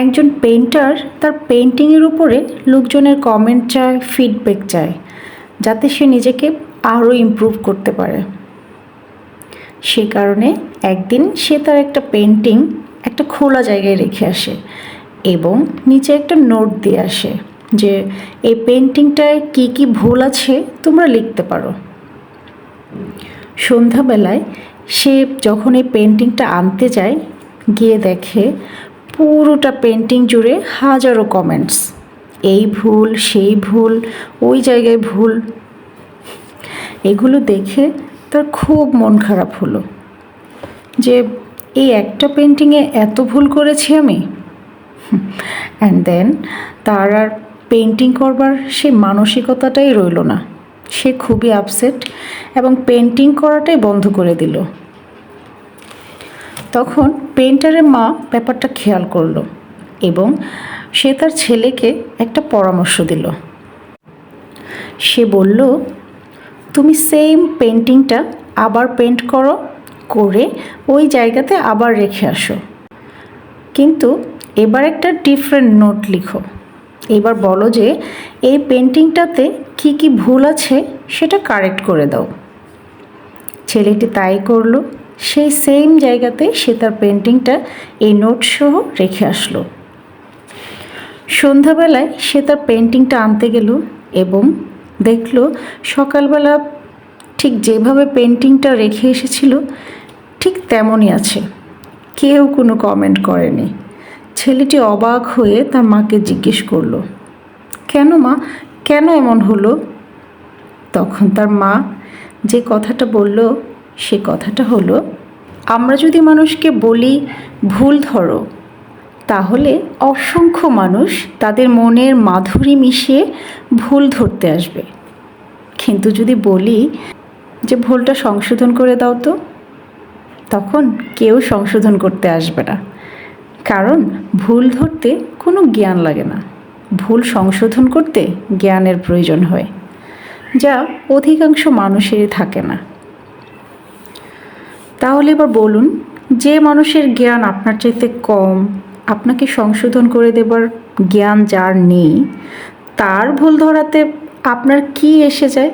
একজন পেন্টার তার পেন্টিংয়ের উপরে লোকজনের কমেন্ট চায় ফিডব্যাক চায়, যাতে সে নিজেকে আরও ইমপ্রুভ করতে পারে। সে কারণে একদিন সে তার একটা পেন্টিং একটা খোলা জায়গায় রেখে আসে এবং নিচে একটা নোট দিয়ে আসে যে, এই পেন্টিংটায় কী কী ভুল আছে তোমরা লিখতে পারো। সন্ধ্যাবেলায় সে যখন এই পেন্টিংটা আনতে যায়, গিয়ে দেখে পুরোটা পেন্টিং জুড়ে হাজারো কমেন্টস এই ভুল, সেই ভুল, ওই জায়গায় ভুল। এগুলো দেখে তার খুব মন খারাপ হলো। যে, এই একটা পেন্টিংয়ে এত ভুল করেছি আমি? অ্যান্ড দেন তার আর পেন্টিং করবার সে মানসিকতাটাই রইল না। সে খুবই আপসেট এবং পেন্টিং করাটাই বন্ধ করে দিল। তখন পেন্টারের মা ব্যাপারটা খেয়াল করল এবং সে তার ছেলেকে একটা পরামর্শ দিল। সে বলল, তুমি সেম পেন্টিংটা আবার পেন্ট করো, করে ওই জায়গাতে আবার রেখে আসো। কিন্তু এবার একটা ডিফারেন্ট নোট লিখো। এবার বলো যে, এই পেন্টিংটাতে কি কি ভুল আছে সেটা কারেক্ট করে দাও। ছেলেটি তাই করল। সেই সেম জায়গাতে সে তার পেন্টিংটা এই নোট সহ রেখে আসলো। সন্ধ্যাবেলায় সে তার পেন্টিংটা আনতে গেল এবং দেখল সকালবেলা ঠিক যেভাবে পেন্টিংটা রেখে এসেছিল, ঠিক তেমনই আছে। কেউ কোনো কমেন্ট করেনি। ছেলেটি অবাক হয়ে তার মাকে জিজ্ঞেস করল, কেন মা? কেন এমন হলো? তখন তার মা যে কথাটা বলল সে কথাটা হলো, আমরা যদি মানুষকে বলি, ভুল ধরো, তাহলে অসংখ্য মানুষ তাদের মনের মাধুরী মিশিয়ে ভুল ধরতে আসবে। কিন্তু যদি বলি যে ভুলটা সংশোধন করে দাও তো, তখন কেউ সংশোধন করতে আসবে না। কারণ ভুল ধরতে কোনো জ্ঞান লাগে না। ভুল সংশোধন করতে জ্ঞানের প্রয়োজন হয়, যা অধিকাংশ মানুষেরই থাকে না। তাহলে এবার বলুন, যে মানুষের জ্ঞান আপনার চাইতে কম, আপনাকে সংশোধন করে দেবার জ্ঞান যার নেই, তার ভুল ধরাতে আপনার কি এসে যায়?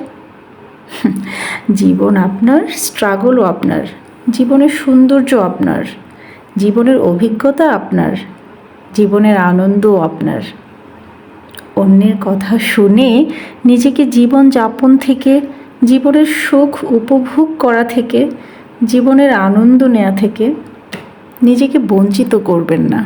জীবন আপনার স্ট্রাগলও আপনার, জীবনের সৌন্দর্য আপনার, জীবনের অভিজ্ঞতা আপনার, জীবনের আনন্দও আপনার। অন্যের কথা শুনে নিজেকে জীবন যাপন থেকে, জীবনের সুখ উপভোগ করা থেকে জীবনের আনন্দ নেয়া থেকে নিজেকে বঞ্চিত করবেন না।